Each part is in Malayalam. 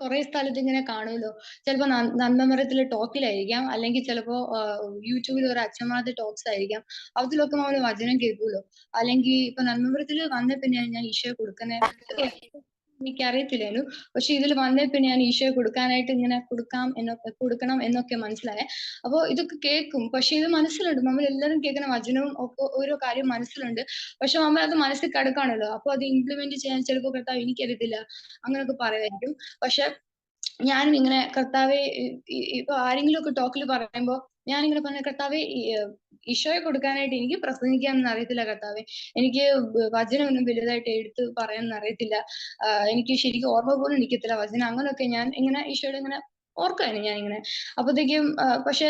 കുറെ സ്ഥലത്ത് ഇങ്ങനെ കാണുമല്ലോ. ചിലപ്പോ നന്മമരത്തിലെ ടോക്കിലായിരിക്കാം. അല്ലെങ്കിൽ ചിലപ്പോ യൂട്യൂബിൽ ഒരു അച്ഛന്മാരുടെ ടോക്സ് ആയിരിക്കാം. അതിലൊക്കെ നമ്മൾ വചനം കേൾക്കുമല്ലോ അല്ലെങ്കിൽ ഇപ്പൊ നന്മമരത്തിൽ വന്ന പിന്നെ ഞാൻ ഈശോയെ കൊടുക്കുന്നത് എനിക്കറിയത്തില്ലായിരുന്നു പക്ഷെ ഇതിൽ വന്നേ പിന്നെ ഞാൻ ഈശോയെ കൊടുക്കാനായിട്ട് ഇങ്ങനെ കൊടുക്കാം എന്നൊക്കെ കൊടുക്കണം എന്നൊക്കെ മനസ്സിലായേ. അപ്പൊ ഇതൊക്കെ കേൾക്കും. പക്ഷെ ഇത് മനസ്സിലുണ്ട്. നമ്മൾ എല്ലാവരും കേൾക്കുന്ന വചനവും ഒക്കെ ഓരോ കാര്യം മനസ്സിലുണ്ട്. പക്ഷെ നമ്മൾ അത് മനസ്സിൽ കിടക്കാണല്ലോ അപ്പൊ അത് ഇംപ്ലിമെന്റ് ചെയ്യാൻ ചിലപ്പോ കർത്താവ് എനിക്കറിയത്തില്ല. അങ്ങനെയൊക്കെ പറയുമായിരിക്കും. പക്ഷെ ഞാനും ഇങ്ങനെ കർത്താവെ ഇപ്പൊ ആരെങ്കിലും ഒക്കെ ടോക്കിൽ പറയുമ്പോൾ ഞാനിങ്ങനെ പറഞ്ഞ കർത്താവെ ഈശോയെ കൊടുക്കാനായിട്ട് എനിക്ക് പ്രസംഗിക്കാനൊന്നും അറിയത്തില്ല കർത്താവെ. എനിക്ക് വചനമൊന്നും വലുതായിട്ട് എടുത്ത് പറയാനൊന്നും അറിയത്തില്ല. എനിക്ക് ശരിക്കും ഓർമ്മ പോലും നിൽക്കത്തില്ല വചനം. അങ്ങനെയൊക്കെ ഞാൻ ഇങ്ങനെ ഈശോയുടെ ഇങ്ങനെ ഓർക്കുകയാണ് ഞാൻ ഇങ്ങനെ അപ്പോഴത്തേക്കും പക്ഷെ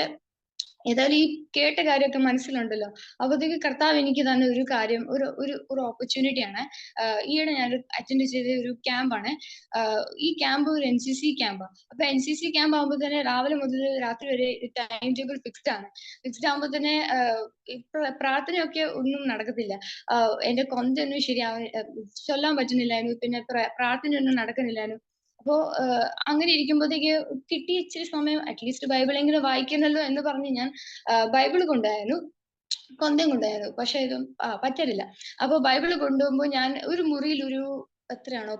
ഏതായാലും ഈ കേട്ട കാര്യമൊക്കെ മനസ്സിലുണ്ടല്ലോ. അപ്പോഴത്തേക്ക് കർത്താവ് എനിക്ക് തന്നെ ഒരു കാര്യം ഒരു ഒരു ഒരു ഓപ്പർച്യൂണിറ്റി ആണ്. ഈയിടെ ഞാൻ അറ്റൻഡ് ചെയ്ത ഒരു ക്യാമ്പാണ് ഈ ക്യാമ്പ് ഒരു എൻ സി സി ക്യാമ്പാണ് അപ്പൊ എൻ സി സി ക്യാമ്പ് ആകുമ്പോൾ തന്നെ രാവിലെ മുതൽ രാത്രി വരെ ടൈം ടേബിൾ ഫിക്സ്ഡ് ആണ്. ഫിക്സ്ഡ് ആകുമ്പോൾ തന്നെ പ്രാർത്ഥനയൊക്കെ ഒന്നും നടക്കത്തില്ല. എന്റെ കൊന്തൊന്നും ശരിയാവാൻ ചൊല്ലാൻ പറ്റുന്നില്ലായിരുന്നു. പിന്നെ പ്രാർത്ഥനയൊന്നും നടക്കുന്നില്ലായിരുന്നു. അപ്പോ അങ്ങനെ ഇരിക്കുമ്പോഴത്തേക്ക് കിട്ടിയ ഇച്ചിരി സമയം അറ്റ്ലീസ്റ്റ് ബൈബിൾ എങ്കിലും വായിക്കണല്ലോ എന്ന് പറഞ്ഞ് ഞാൻ ബൈബിൾ കൊണ്ടായിരുന്നു കൊന്തയും കൊണ്ടായിരുന്നു പക്ഷെ ഇത് പറ്റലില്ല അപ്പൊ ബൈബിൾ കൊണ്ടുപോകുമ്പോൾ ഞാൻ ഒരു മുറിയിൽ ഒരു എത്രയാണോ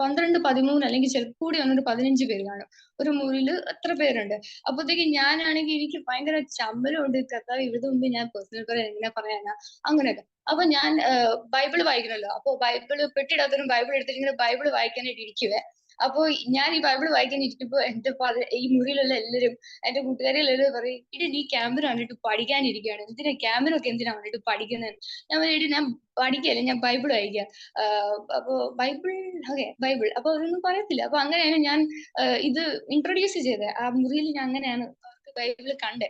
പന്ത്രണ്ട് പതിമൂന്ന് അല്ലെങ്കിൽ ചിലപ്പോൾ കൂടി വന്നിട്ട് പതിനഞ്ച് പേര് കാണും. ഒരു മുറിയിൽ എത്ര പേരുണ്ട്? അപ്പോഴത്തേക്ക് ഞാനാണെങ്കിൽ എനിക്ക് ഭയങ്കര ചമ്മലുണ്ട് കർത്താവ് ഇവിടെ മുമ്പ് ഞാൻ പേഴ്സണൽ പറയാൻ എങ്ങനെ പറയാനാ? അങ്ങനെയൊക്കെ. അപ്പൊ ഞാൻ ബൈബിൾ വായിക്കണല്ലോ. അപ്പൊ ബൈബിൾ പെട്ടിടാത്തവരും ബൈബിൾ എടുത്തിട്ട് ബൈബിൾ വായിക്കാനായിട്ട് ഇരിക്കുവേ. അപ്പോ ഞാൻ ഈ ബൈബിൾ വായിക്കാൻ ഇരിക്കുമ്പോ എന്റെ ഈ മുറിയിലുള്ള എല്ലാരും എന്റെ കൂട്ടുകാരികളെല്ലാവരും പറയും ഇടി നീ ക്യാമ്പിന് വന്നിട്ട് പഠിക്കാനിരിക്കുകയാണ്. എന്തിനാ ക്യാമറ ഒക്കെ എന്തിനാ വന്നിട്ട് പഠിക്കുന്നത് ഞാൻ പറയും ഞാൻ പഠിക്കല്ലേ ഞാൻ ബൈബിൾ വായിക്കാം അപ്പോ ബൈബിൾ ഓക്കെ ബൈബിൾ. അപ്പൊ അതൊന്നും പറയത്തില്ല. അപ്പൊ അങ്ങനെയാണ് ഞാൻ ഇത് ഇൻട്രൊഡ്യൂസ് ചെയ്തത്. ആ മുറിയിൽ ഞാൻ അങ്ങനെയാണ് ബൈബിൾ കണ്ടേ.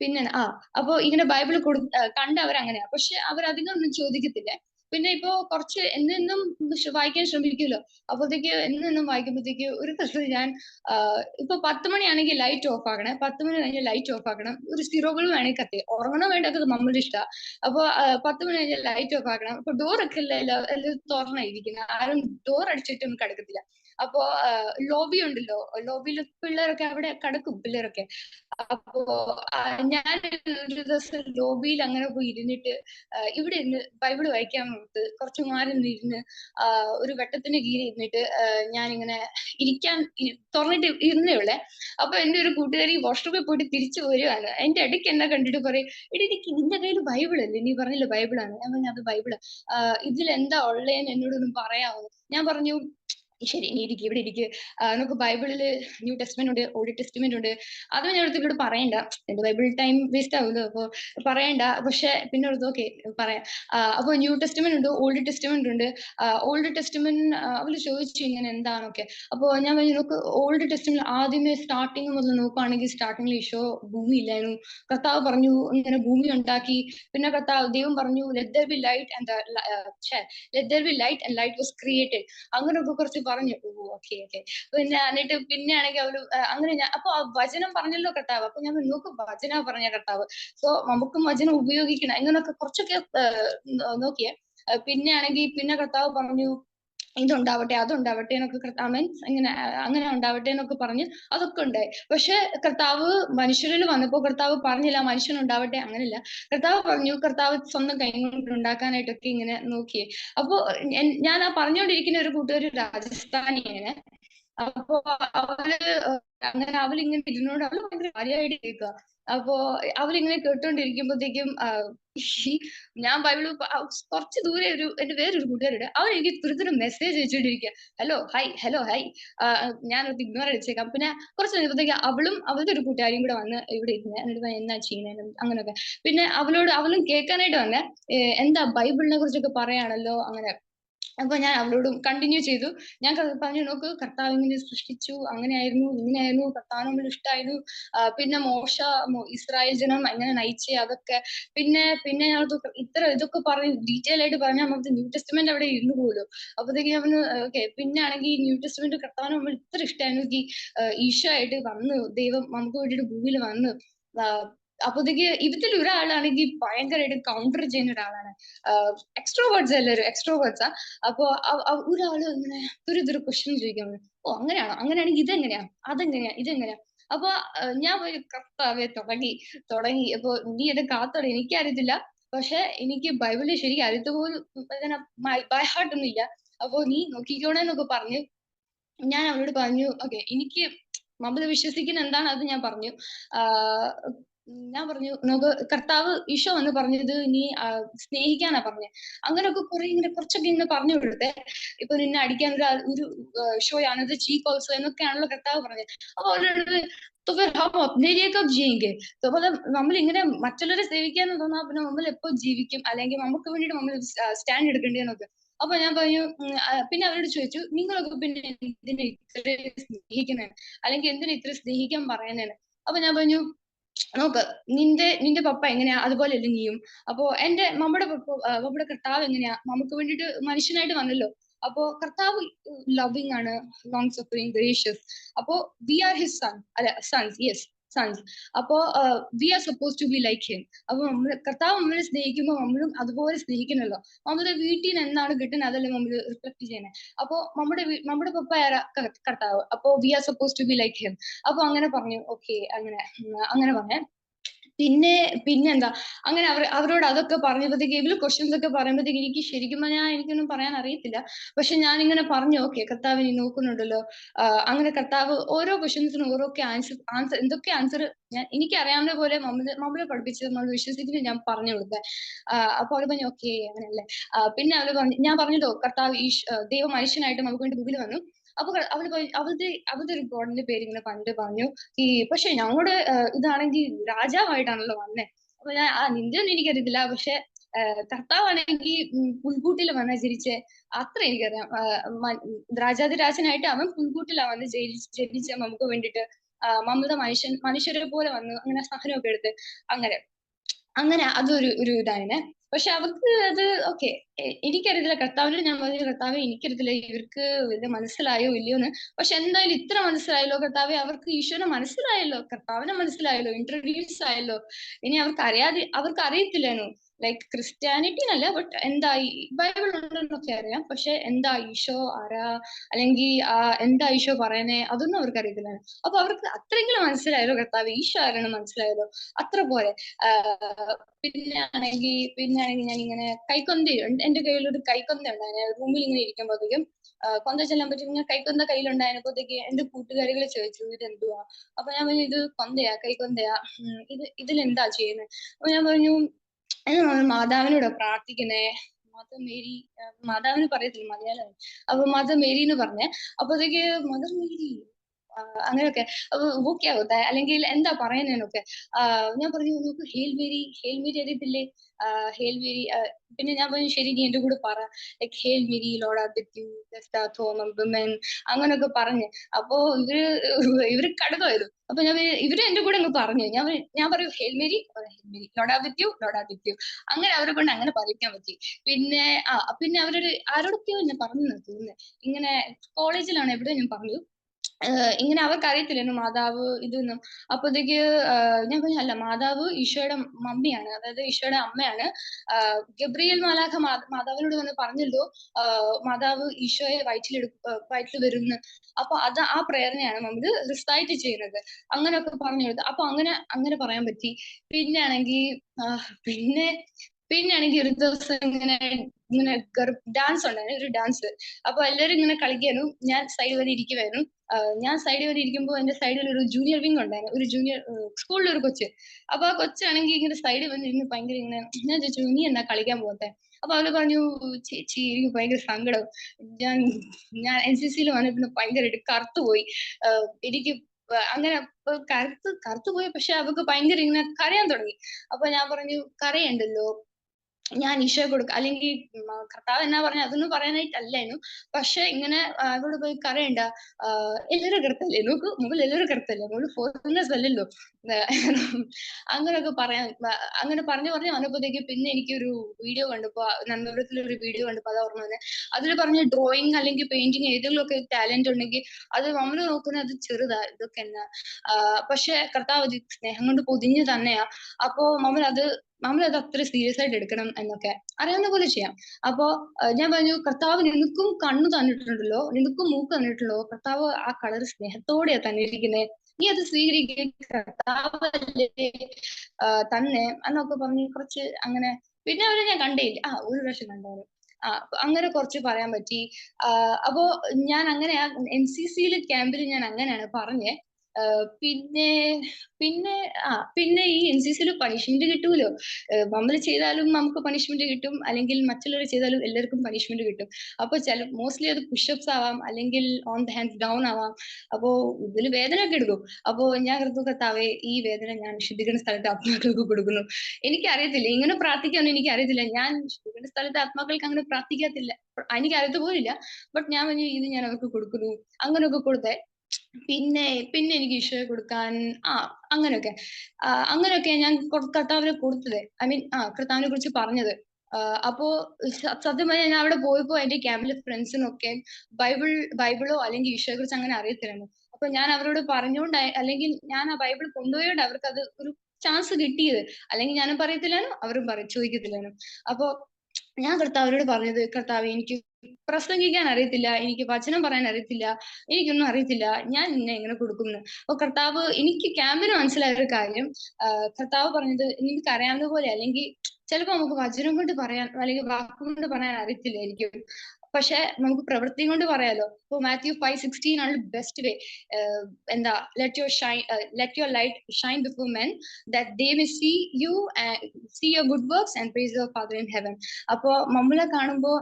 പിന്നെ ആ അപ്പൊ ഇങ്ങനെ ബൈബിൾ കൊടു കണ്ടവർ അങ്ങനെയാ പക്ഷെ അവർ അധികം ഒന്നും ചോദിക്കത്തില്ല. പിന്നെ ഇപ്പോ കുറച്ച് എന്നെന്നും വായിക്കാൻ ശ്രമിക്കുമല്ലോ അപ്പോഴത്തേക്ക് എന്നെന്നും വായിക്കുമ്പോഴത്തേക്ക് ഒരു ദിവസം ഞാൻ ഇപ്പൊ പത്ത് മണിയാണെങ്കിൽ ലൈറ്റ് ഓഫ് ആക്കണേ പത്ത് മണി കഴിഞ്ഞാൽ ലൈറ്റ് ഓഫ് ആക്കണം. ഒരു സ്ഥിരോകൾ വേണമെങ്കിൽ കത്തി. ഉറങ്ങണം വേണ്ടത് നമ്മളുടെ ഇഷ്ടമാണ് അപ്പൊ പത്ത് മണി കഴിഞ്ഞാൽ ലൈറ്റ് ഓഫ് ആക്കണം. അപ്പൊ ഡോറൊക്കെ എല്ലാം തുറന്നായിരിക്കുന്നത് ആരും ഡോർ അടിച്ചിട്ടൊന്നും കിടക്കത്തില്ല. അപ്പോ ലോബി ഉണ്ടല്ലോ. ലോബിയിൽ പിള്ളേരൊക്കെ അവിടെ കിടക്കും പിള്ളേരൊക്കെ. അപ്പോ ഞാൻ ഒരു ദിവസം ലോബിയിൽ അങ്ങനെ പോയി ഇരുന്നിട്ട് ഇവിടെ ഇരുന്ന് ബൈബിൾ വായിക്കാൻ നോക്ക് കുറച്ചു മാറി ഇരുന്ന് ഒരു വെട്ടത്തിന് കീഴിൽ ഇരുന്നിട്ട് ഞാനിങ്ങനെ ഇരിക്കാൻ തുറന്നിട്ട് ഇരുന്നേ ഉള്ളേ. അപ്പൊ എന്റെ ഒരു കൂട്ടുകാരി വാഷ്റൂമിൽ പോയിട്ട് തിരിച്ചു വരികയാണ് എന്റെ ഇടയ്ക്ക് എന്നെ കണ്ടിട്ട് പറയും എടി എനിക്ക് നിന്റെ കയ്യിൽ ബൈബിൾ അല്ലേ നീ പറഞ്ഞില്ല ബൈബിളാണ്? ഞാൻ പറഞ്ഞു അത് ബൈബിളാ. ഇതിൽ എന്താ ഉള്ളേന്ന് എന്നോടൊന്നും പറയാമോ ഞാൻ പറഞ്ഞു ശരി നീ ഇരിക്കും ഇവിടെ ഇരിക്കുക നമുക്ക് ബൈബിളിൽ ന്യൂ ടെസ്റ്റ്മെന്റ് ഉണ്ട് ഓൾഡ് ടെസ്റ്റ്മെന്റ് ഉണ്ട് അത് ഞാൻ അടുത്ത് ഇവിടെ പറയണ്ട. എന്റെ ബൈബിൾ ടൈം വേസ്റ്റ് ആവുമല്ലോ അപ്പൊ പറയണ്ട. പക്ഷെ പിന്നെ അടുത്ത് ഓക്കെ പറയാം. അപ്പൊ ന്യൂ ടെസ്റ്റ്മെന്റ് ഉണ്ട് ഓൾഡ് ടെസ്റ്റ്മെന്റ് ഉണ്ട് ഓൾഡ് ടെസ്റ്റ്മെന്റ് അവർ ചോദിച്ചു ഇങ്ങനെ എന്താണൊക്കെ അപ്പൊ ഞാൻ പറഞ്ഞു നോക്ക് ഓൾഡ് ടെസ്റ്റ്മെന്റ് ആദ്യമേ സ്റ്റാർട്ടിങ് മുതൽ നോക്കുകയാണെങ്കിൽ സ്റ്റാർട്ടിങ്ങിൽ ഈശോ ഭൂമി ഇല്ലായിരുന്നു. കർത്താവ് പറഞ്ഞു ഇങ്ങനെ ഭൂമി ഉണ്ടാക്കി. പിന്നെ കർത്താവ് ദൈവം പറഞ്ഞു let there be light and let there be light and light was created അങ്ങനെയൊക്കെ കുറച്ച് പറഞ്ഞു ഓ ഓക്കെ ഓക്കെ പിന്നെ എന്നിട്ട് പിന്നെ ആണെങ്കിൽ അവർ അങ്ങനെ ഞാൻ അപ്പൊ വചനം പറഞ്ഞല്ലോ കർത്താവ് അപ്പൊ ഞാൻ നോക്ക് വചന പറഞ്ഞ കർത്താവ്. സോ നമുക്കും വചനം ഉപയോഗിക്കണം ഇങ്ങനൊക്കെ കുറച്ചൊക്കെ നോക്കിയേ. പിന്നെ ആണെങ്കിൽ പിന്നെ കർത്താവ് പറഞ്ഞു ഇതുണ്ടാവട്ടെ അതുണ്ടാവട്ടെ എന്നൊക്കെ അമൻ ഇങ്ങനെ അങ്ങനെ ഉണ്ടാവട്ടെ എന്നൊക്കെ പറഞ്ഞ് അതൊക്കെ ഉണ്ടായി. പക്ഷെ കർത്താവ് മനുഷ്യരിൽ വന്നപ്പോ കർത്താവ് പറഞ്ഞില്ല മനുഷ്യൻ ഉണ്ടാവട്ടെ അങ്ങനെയല്ല. കർത്താവ് പറഞ്ഞു കർത്താവ് സ്വന്തം കൈ കൊണ്ട് ഉണ്ടാക്കാനായിട്ടൊക്കെ ഇങ്ങനെ നോക്കിയേ അപ്പോ ഞാൻ ആ പറഞ്ഞുകൊണ്ടിരിക്കുന്ന ഒരു കൂട്ടുകാർ രാജസ്ഥാനിയാണ്. അപ്പോ അവൾ അങ്ങനെ അവളിങ്ങനെ ഇരുന്നോണ്ട് അവൾ ഭയങ്കര കാര്യമായിട്ട് കേൾക്കുക അപ്പോ അവരിങ്ങനെ കേട്ടോണ്ടിരിക്കുമ്പോഴത്തേക്കും ഞാൻ ബൈബിൾ കുറച്ച് ദൂരെ ഒരു എന്റെ വേറൊരു കൂട്ടുകാരുണ്ട് അവൻ എനിക്ക് തുരുത്തുരു മെസ്സേജ് അയച്ചുകൊണ്ടിരിക്കുക ഹലോ ഹൈ ഹലോ ഹൈ ഞാൻ ഇഗ്നോർ അടിച്ചേക്കാം പിന്നെ കുറച്ച് കഴിഞ്ഞപ്പോഴത്തേക്ക് അവളും അവളുടെ ഒരു കൂട്ടുകാരിയും കൂടെ വന്ന് ഇവിടെ ഇരുന്ന് എന്നിട്ട് എന്നാ ചെയ്യുന്നതിനും അങ്ങനെയൊക്കെ. പിന്നെ അവളോട് അവളും കേൾക്കാനായിട്ട് വന്നെ എന്താ ബൈബിളിനെ കുറിച്ചൊക്കെ പറയാണല്ലോ? അങ്ങനെ. അപ്പൊ ഞാൻ അവളോടും കണ്ടിന്യൂ ചെയ്തു. ഞാൻ പറഞ്ഞു നോക്ക് കർത്താവ് ഇങ്ങനെ സൃഷ്ടിച്ചു. അങ്ങനെയായിരുന്നു ഇങ്ങനെയായിരുന്നു. കർത്താവ് നമ്മൾ ഇഷ്ടമായിരുന്നു പിന്നെ മോശ ഇസ്രായേൽ ജനം എങ്ങനെ നയിച്ചേ അതൊക്കെ. പിന്നെ പിന്നെ ഞാൻ ഇത്ര ഇതൊക്കെ പറഞ്ഞു ഡീറ്റെയിൽ ആയിട്ട് പറഞ്ഞാൽ നമുക്ക് ന്യൂ ടെസ്റ്റ്മെന്റ് അവിടെ ഇരുന്നു പോലും. അപ്പോഴത്തേക്ക് നമ്മൾ ഓക്കെ പിന്നെ ആണെങ്കിൽ ന്യൂ ടെസ്റ്റ്മെന്റ് കർത്താവ് നമ്മൾ ഇത്ര ഇഷ്ടമായിരുന്നു ഈശോ ആയിട്ട് വന്ന് ദൈവം നമുക്ക് വേണ്ടിയിട്ട് ഭൂമിയിൽ വന്ന് അപ്പോഴത്തേക്ക് ഇവത്തിൽ ഒരാളാണെങ്കിൽ ഭയങ്കരമായിട്ട് കൗണ്ടർ ചെയ്യുന്ന ഒരാളാണ്. എക്സ്ട്രോവേർഡ്സ് എല്ലാവരും എക്സ്ട്രോവേർഡ്സാ അപ്പോ ഒരാൾ ഇങ്ങനെ ഒരു ഇതൊരു ക്വസ്റ്റ്യൻ ചോദിക്കാൻ ഓ അങ്ങനെയാണോ? അങ്ങനെയാണെങ്കിൽ ഇതെങ്ങനെയാ? അതെങ്ങനെയാ? ഇതെങ്ങനെയാ? അപ്പൊ ഞാൻ പോയി കർത്താവെ തുടങ്ങി തുടങ്ങി. അപ്പൊ നീ എന്നെ കാത്തോടെ? എനിക്കറിയത്തില്ല. പക്ഷെ എനിക്ക് ബൈബിളിൽ ശരിക്കും അറിയത്ത പോലും ബൈ ഹാർട്ട് ഒന്നും ഇല്ല അപ്പൊ നീ നോക്കിക്കോണേന്നൊക്കെ പറഞ്ഞു. ഞാൻ അവരോട് പറഞ്ഞു ഓക്കെ എനിക്ക് നമ്മൾ വിശ്വസിക്കുന്ന എന്താണ് അത് ഞാൻ പറഞ്ഞു. ഞാൻ പറഞ്ഞു നമുക്ക് കർത്താവ് ഈശോ എന്ന് പറഞ്ഞത് നീ ആഹ് സ്നേഹിക്കാനാ പറഞ്ഞത് അങ്ങനെയൊക്കെ കുറെ ഇങ്ങനെ കുറച്ചൊക്കെ ഇങ്ങനെ പറഞ്ഞു കൊടുത്തേ ഇപ്പൊ നിന്നെ അടിക്കാൻ ഒരു ആൾ- ഒരു ഷോ ആണത് ചീക്ക് ഓൾസോ എന്നൊക്കെയാണല്ലോ കർത്താവ് പറഞ്ഞത് അപ്പൊ അവരോട് तो फिर हम अपने लिए कब जिएंगे तो मतलब നമ്മൾ ഇങ്ങനെ മറ്റുള്ളവരെ സേവിക്കാൻ തോന്നാ പിന്നെ നമ്മൾ എപ്പോ ജീവിക്കും അല്ലെങ്കിൽ നമുക്ക് വേണ്ടിയിട്ട് നമ്മൾ സ്റ്റാൻഡ് എടുക്കേണ്ടതെന്നൊക്കെ അപ്പൊ ഞാൻ പറഞ്ഞു ഉം, ആ, പിന്നെ അവരോട് ചോദിച്ചു നിങ്ങളൊക്കെ പിന്നെ എന്തിനാ ഇത്ര സ്നേഹിക്കുന്നത് അല്ലെങ്കിൽ എന്തിനാ ഇത്ര സ്നേഹിക്കാൻ പറയുന്നതെന്ന് അപ്പൊ ഞാൻ പറഞ്ഞു നോക്ക് നിന്റെ നിന്റെ പപ്പ എങ്ങനെയാ? അതുപോലെയല്ലേ നീയും? അപ്പോ എന്റെ നമ്മുടെ പപ്പ മമ്മയുടെ കർത്താവ് എങ്ങനെയാ? നമുക്ക് വേണ്ടിട്ട് മനുഷ്യനായിട്ട് വന്നല്ലോ. അപ്പോ കർത്താവ് ലവിങ് ആണ് ലോങ് സഫറിങ് ഗ്രേഷ്യസ് അപ്പോ വി ആർ ഹിസ് സൺ അല്ല സൺസ് യെസ് സൺസ് അപ്പോ we are suppose to be like him അപ്പൊ നമ്മൾ കർത്താവ് നമ്മളെ സ്നേഹിക്കുമ്പോൾ നമ്മളും അതുപോലെ സ്നേഹിക്കണല്ലോ. നമ്മുടെ വീട്ടിൽ നിന്ന് എന്താണ് കിട്ടുന്നത് അതല്ലേ നമ്മൾ റിഫ്ലക്ട് ചെയ്യുന്നത് അപ്പോ നമ്മുടെ നമ്മുടെ പപ്പ കർത്താവ്. അപ്പോ we are suppose to be like him അപ്പൊ അങ്ങനെ പറഞ്ഞു. ഓക്കെ അങ്ങനെ അങ്ങനെ പറഞ്ഞേ. പിന്നെ പിന്നെന്താ? അങ്ങനെ അവർ അവരോട് അതൊക്കെ പറഞ്ഞപ്പോഴത്തേക്ക് ഇവർ ക്വസ്റ്റ്യൻസ് ഒക്കെ പറയുമ്പോഴത്തേക്ക് എനിക്ക് ശരിക്കും പറഞ്ഞാൽ എനിക്കൊന്നും പറയാൻ അറിയത്തില്ല. പക്ഷെ ഞാൻ ഇങ്ങനെ പറഞ്ഞു ഓക്കെ കർത്താവ് നീ നോക്കുന്നുണ്ടല്ലോ. അങ്ങനെ കർത്താവ് ഓരോ ക്വസ്റ്റ്യൻസിനും ഓരോ ആൻസർ ആൻസർ എന്തൊക്കെ ആൻസർ ഞാൻ എനിക്ക് അറിയാവുന്ന പോലെ മമ്മ മമ്മളെ പഠിപ്പിച്ചത് നമ്മൾ വിശ്വസിച്ചിട്ട് ഞാൻ പറഞ്ഞു കൊടുത്തത് അപ്പോൾ അപ്പൊ അവർ പറഞ്ഞു ഓക്കെ അങ്ങനെയല്ലേ. പിന്നെ അവർ പറഞ്ഞു ഞാൻ പറഞ്ഞല്ലോ കർത്താവ് ഈ ദൈവ മനുഷ്യനായിട്ട് നമുക്ക് വേണ്ടി മുമ്പിൽ വന്നു. അപ്പൊ അവൾ അവളുടെ അവളുടെ ഒരു ഗോഡിന്റെ പേര് ഇങ്ങനെ പണ്ട് പറഞ്ഞു ഈ പക്ഷെ ഞങ്ങളുടെ ഇതാണെങ്കിൽ രാജാവായിട്ടാണല്ലോ വന്നേ. അപ്പൊ ഞാൻ ആ നിന്റെ ഒന്നും എനിക്കറിയത്തില്ല. പക്ഷെ കർത്താവാണെങ്കിൽ പുൽക്കൂട്ടിൽ വന്ന ജനിച്ചേ. അത്ര എനിക്കറിയാം. രാജാതിരാജനായിട്ട് അവൻ പുൽക്കൂട്ടിലാ വന്ന് ജനിച്ച്. നമുക്ക് വേണ്ടിയിട്ട് മമത മനുഷ്യൻ മനുഷ്യരെ പോലെ വന്ന് അങ്ങനെ സഹനമൊക്കെ എടുത്ത് അങ്ങനെ. അങ്ങനെ അതൊരു ഒരു ഇതായിനെ. പക്ഷെ അവർക്ക് അത് ഓക്കെ എനിക്കറിയത്തില്ല. കർത്താവിനോട് ഞാൻ പറഞ്ഞു കർത്താവ് എനിക്കറിയത്തില്ല. ഇവർക്ക് ഇത് മനസ്സിലായോ ഇല്ലയോ എന്ന്. പക്ഷെ എന്തായാലും ഇത്ര മനസ്സിലായല്ലോ കർത്താവെ. അവർക്ക് ഈശോനെ മനസ്സിലായല്ലോ. കർത്താവിനെ മനസ്സിലായല്ലോ. ഇൻട്രൊഡ്യൂസ് ആയല്ലോ. ഇനി അവർക്ക് അറിയാതെ അവർക്ക് അറിയത്തില്ലേനു ലൈക്ക് ക്രിസ്ത്യാനിറ്റി എന്നല്ല ബട്ട് എന്താ ബൈബിൾ ഉണ്ടെന്നൊക്കെ അറിയാം. പക്ഷെ എന്താ ഈശോ ആരാ അല്ലെങ്കിൽ ആ എന്താ ഈശോ പറയണേ അതൊന്നും അവർക്ക് അറിയത്തില്ല അപ്പൊ അവർക്ക് അത്രയെങ്കിലും മനസ്സിലായല്ലോ കർത്താവ് ഈശോ ആരാണ് മനസ്സിലായല്ലോ അത്ര പോലെ പിന്നെ ആണെങ്കിൽ പിന്നെ ആണെങ്കിൽ ഞാൻ ഇങ്ങനെ കൈക്കൊന്ത എന്റെ കയ്യിൽ ഒരു കൈക്കൊന്ത ഉണ്ടായിരുന്നു. റൂമിൽ ഇങ്ങനെ ഇരിക്കുമ്പോഴത്തേക്കും കൊന്ത ചെല്ലാൻ പറ്റും ഇങ്ങനെ കൈക്കൊന്ത കയ്യിലുണ്ടായിരുന്നപ്പോഴത്തേക്ക് എന്റെ കൂട്ടുകാരികൾ ചോദിച്ചു ഇത് എന്തുവാ അപ്പൊ ഞാൻ പറഞ്ഞു ഇത് കൊന്തയാ കൈക്കൊന്തയാ. ഇത് ഇതിൽ എന്താ ചെയ്യുന്നത് അപ്പൊ ഞാൻ പറഞ്ഞു "ഇത് നമ്മൾ മാതാവിനോട് പ്രാർത്ഥിക്കുന്നേ. മദർ മേരി മാതാവിന് പറയത്തില്ല മലയാളം? അപ്പൊ മദർ മേരി എന്ന് പറഞ്ഞേ. അപ്പോഴത്തേക്ക് മദർ മേരി അങ്ങനെയൊക്കെ. ഓക്കെ ആവട്ടെ അല്ലെങ്കിൽ എന്താ പറയുന്നതിനൊക്കെ. ഞാൻ പറഞ്ഞു നോക്ക് ഹേൽമേരി മേരി ഹേൽ മേരി അറിയത്തില്ലേ ഹേൽമേരി ഹേൽ മേരി പിന്നെ ഞാൻ പറഞ്ഞു ശരി നീ എന്റെ കൂടെ പറ. Like hail Mary lord women അങ്ങനെയൊക്കെ പറഞ്ഞ്. അപ്പൊ ഇവർ ഇവർ കടുകമായിരുന്നു അപ്പൊ ഞാൻ ഇവർ എന്റെ കൂടെ അങ്ങ് പറഞ്ഞു. ഞാൻ ഞാൻ പറയൂ hail Mary Mary hail Mary Lord with you Lord with you അങ്ങനെ അവരെ കൊണ്ട് അങ്ങനെ പറയിക്കാൻ പറ്റി. പിന്നെ ആ പിന്നെ അവരൊരു ആരോടൊക്കെയോ എന്നെ പറഞ്ഞു തോന്നുന്നത് ഇങ്ങനെ കോളേജിലാണ് എവിടെ ഞാൻ പറഞ്ഞു ഇങ്ങനെ അവർക്ക് അറിയത്തില്ലായിരുന്നു മാതാവ് ഇതൊന്നും. അപ്പോഴത്തേക്ക് ഞാൻ പറഞ്ഞു അല്ല മാതാവ് ഈശോയുടെ മമ്മിയാണ്. അതായത് ഈശോയുടെ അമ്മയാണ്. ഗബ്രിയൽ മാലാഖ മാതാവിനോട് വന്ന് പറഞ്ഞല്ലോ മാതാവ് ഈശോയെ വയറ്റിൽ വയറ്റിൽ വരുന്നു. അപ്പൊ അത് ആ പ്രേരണയാണ് നമ്മൾ റിസൈറ്റ് ചെയ്യുന്നത്. അങ്ങനെയൊക്കെ പറഞ്ഞു കൊടുത്തു. അപ്പൊ അങ്ങനെ അങ്ങനെ പറയാൻ പറ്റി. പിന്നെ ആണെങ്കിൽ പിന്നെ പിന്നെ ആണെങ്കിൽ ഒരു ദിവസം ഇങ്ങനെ ഇങ്ങനെ ഡാൻസ് ഉണ്ടായിരുന്നു ഒരു ഡാൻസ് അപ്പൊ എല്ലാവരും ഇങ്ങനെ കളിക്കാനും ഞാൻ സൈഡ് വരെ ഇരിക്കുമായിരുന്നു ഞാൻ സൈഡ് വരെ ഇരിക്കുമ്പോൾ എന്റെ സൈഡിൽ ഒരു ജൂനിയർ വിങ് ഉണ്ടായിരുന്നു. ഒരു ജൂനിയർ സ്കൂളിൽ ഒരു കൊച്ച്. അപ്പൊ ആ കൊച്ചാണെങ്കിൽ ഇങ്ങനെ സൈഡിൽ വന്നിരുന്ന് ഭയങ്കര ഇങ്ങനെ ഞാൻ ചോദിച്ചു നീ എന്നാ കളിക്കാൻ പോകത്തെ അപ്പൊ അവൾ പറഞ്ഞു ചേച്ചി എനിക്ക് ഭയങ്കര സങ്കടം. ഞാൻ ഞാൻ എൻ സി സിയിൽ വന്നിട്ട് ഭയങ്കരമായിട്ട് കറുത്തുപോയി. എനിക്ക് അങ്ങനെ കറുത്ത് കറുത്ത് കറുത്തുപോയി. പക്ഷെ അവൾക്ക് ഭയങ്കര ഇങ്ങനെ കരയാൻ തുടങ്ങി. അപ്പൊ ഞാൻ പറഞ്ഞു കരയണ്ടല്ലോ. ഞാൻ ഈശോയെ കൊടുക്കുക അല്ലെങ്കിൽ കർത്താവ് എന്നാ പറഞ്ഞ അതൊന്നും പറയാനായിട്ടല്ലായിരുന്നു പക്ഷെ ഇങ്ങനെ അവിടെ പോയി കരയണ്ട. എല്ലാവരും കിടത്തല്ലേ നോക്ക് മുകൾ എല്ലാവരും കിടത്തല്ലേ മുകൾ ഫോറിനേഴ്സ് അല്ലല്ലോ. അങ്ങനെയൊക്കെ പറയാൻ അങ്ങനെ പറഞ്ഞു പറഞ്ഞു വന്നപ്പോഴത്തേക്ക് പിന്നെ എനിക്കൊരു വീഡിയോ കണ്ടപ്പോ നന്ദപുരത്തിൽ ഒരു വീഡിയോ കണ്ടപ്പോ അത് ഓർമ്മ വന്നെ. അതിൽ പറഞ്ഞ ഡ്രോയിങ് അല്ലെങ്കിൽ പെയിന്റിങ് ഏതെങ്കിലും ഒക്കെ ടാലന്റ് ഉണ്ടെങ്കിൽ അത് നമ്മൾ നോക്കുന്നത് അത് ചെറുതാ ഇതൊക്കെ എന്നാ. പക്ഷെ കർത്താവ് സ്നേഹം കൊണ്ട് പൊതിഞ്ഞു തന്നെയാ. അപ്പോ നമ്മൾ അത് നമ്മളത് അത് അത്ര സീരിയസ് ആയിട്ട് എടുക്കണം എന്നൊക്കെ അറിയാവുന്ന പോലെ ചെയ്യാം. അപ്പോ ഞാൻ പറഞ്ഞു കർത്താവ് നിനക്കും കണ്ണു തന്നിട്ടുണ്ടല്ലോ, നിനക്കും മൂക്ക് തന്നിട്ടുണ്ടല്ലോ. കർത്താവ് ആ കളർ സ്നേഹത്തോടെയാ തന്നിരിക്കുന്നത് നീ അത് സ്വീകരിക്ക്. കർത്താവല്ലേ തന്നെ എന്നൊക്കെ പറഞ്ഞു കുറച്ച് അങ്ങനെ പിന്നെ അവരെ ഞാൻ കണ്ടേയില്ല. ആ ഒരു പ്രാവശ്യം കണ്ടായിരുന്നു. ആ അങ്ങനെ കുറച്ച് പറയാൻ പറ്റി. അപ്പോ ഞാൻ അങ്ങനെയാ സിയിലെ ക്യാമ്പിൽ ഞാൻ അങ്ങനെയാണ് പറഞ്ഞേ. പിന്നെ പിന്നെ ആ പിന്നെ ഈ എൻ സി സിയിൽ പണിഷ്മെന്റ് കിട്ടുമല്ലോ നമ്മൾ ചെയ്താലും നമുക്ക് പണിഷ്മെന്റ് കിട്ടും. അല്ലെങ്കിൽ മറ്റുള്ളവർ ചെയ്താലും എല്ലാവർക്കും പണിഷ്മെന്റ് കിട്ടും. അപ്പോൾ ചില മോസ്റ്റ്ലി അത് പുഷപ്സ് ആവാം അല്ലെങ്കിൽ ഓൺ ദ ഹാൻഡ്സ് ഡൗൺ ആവാം. അപ്പോൾ ഇതിൽ വേദന ഒക്കെ എടുക്കും. അപ്പോൾ ഞാൻ കർത്താവേ ഈ വേദന ഞാൻ ശുദ്ധീകരണ സ്ഥലത്തെ ആത്മാക്കൾക്ക് കൊടുക്കുന്നു. എനിക്കറിയത്തില്ല ഇങ്ങനെ പ്രാർത്ഥിക്കാനൊന്നും എനിക്കറിയത്തില്ല. ഞാൻ ശുദ്ധീകരണ സ്ഥലത്തെ ആത്മാക്കൾക്ക് അങ്ങനെ പ്രാർത്ഥിക്കാത്തില്ല. എനിക്കറിയത്ത് പോലില്ല ബട്ട് ഞാൻ പറഞ്ഞു ഇത് ഞാൻ അവർക്ക് കൊടുക്കുന്നു. അങ്ങനെയൊക്കെ കൊടുത്തേ. പിന്നെ പിന്നെ എനിക്ക് ഈശോയെ കൊടുക്കാൻ ആ അങ്ങനെയൊക്കെ. അങ്ങനെയൊക്കെ ഞാൻ കർത്താവിന് കൊടുത്തത്. ഐ മീൻ ആ കർത്താവിനെ കുറിച്ച് പറഞ്ഞത്. അപ്പോ സത്യം പറഞ്ഞാൽ ഞാൻ അവിടെ പോയപ്പോ എന്റെ ക്യാമ്പിലെ ഫ്രണ്ട്സിനൊക്കെ ബൈബിൾ ബൈബിളോ അല്ലെങ്കിൽ ഈശോയെ കുറിച്ച് അങ്ങനെ അറിയത്തില്ലായിരുന്നു. അപ്പൊ ഞാൻ അവരോട് പറഞ്ഞുകൊണ്ട് അല്ലെങ്കിൽ ഞാൻ ആ ബൈബിൾ കൊണ്ടുപോയോണ്ട് അവർക്ക് അത് ഒരു ചാൻസ് കിട്ടിയത്. അല്ലെങ്കിൽ ഞാനും പറയത്തില്ലായിരുന്നു അവരും പറ ചോദിക്കത്തില്ലായിരുന്നു. അപ്പൊ ഞാൻ കർത്താവിനോട് പറഞ്ഞത് കർത്താവ് എനിക്ക് പ്രസംഗിക്കാൻ അറിയത്തില്ല. എനിക്ക് വചനം പറയാൻ അറിയത്തില്ല. എനിക്കൊന്നും അറിയത്തില്ല. ഞാൻ നിന്നെ എങ്ങനെ കൊടുക്കുന്നു അപ്പൊ കർത്താവ് എനിക്ക് ക്യാമ്പിന് മനസ്സിലായ ഒരു കാര്യം കർത്താവ് പറഞ്ഞത് നിനക്ക് അറിയാവുന്ന പോലെ അല്ലെങ്കിൽ ചിലപ്പോ നമുക്ക് വചനം കൊണ്ട് പറയാൻ അല്ലെങ്കിൽ വാക്കുകൊണ്ട് പറയാൻ അറിയത്തില്ലായിരിക്കും. പക്ഷെ നമുക്ക് പ്രവൃത്തി കൊണ്ട് പറയാലോ. ഇപ്പൊ മാത്യു 5:16 ആണ് ബെസ്റ്റ് വേ. എന്താ let your shine let your light shine before men that they may see you see your good works and praise your father in heaven. അപ്പോ നമ്മളെ കാണുമ്പോ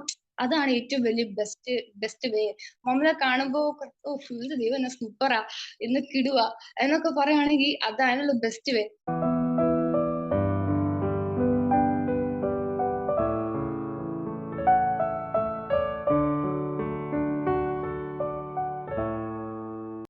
അതാണ് ഏറ്റവും വലിയ ബെസ്റ്റ് ബെസ്റ്റ് വേ. നമ്മളെ കാണുമ്പോ ഫുൾ ദൈവം എന്നാ സൂപ്പറാ, ഇന്ന് കിടുവാ എന്നൊക്കെ പറയുകയാണെങ്കിൽ അതാണല്ലോ ബെസ്റ്റ് വേ.